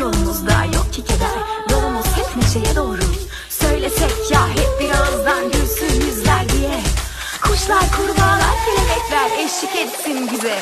ki keder Yolumuz hep neşeye doğru. Söylesek ya hep birazdan gülsün yüzler diye. Kuşlar, kurbağalar, kelebekler eşlik etsin bize.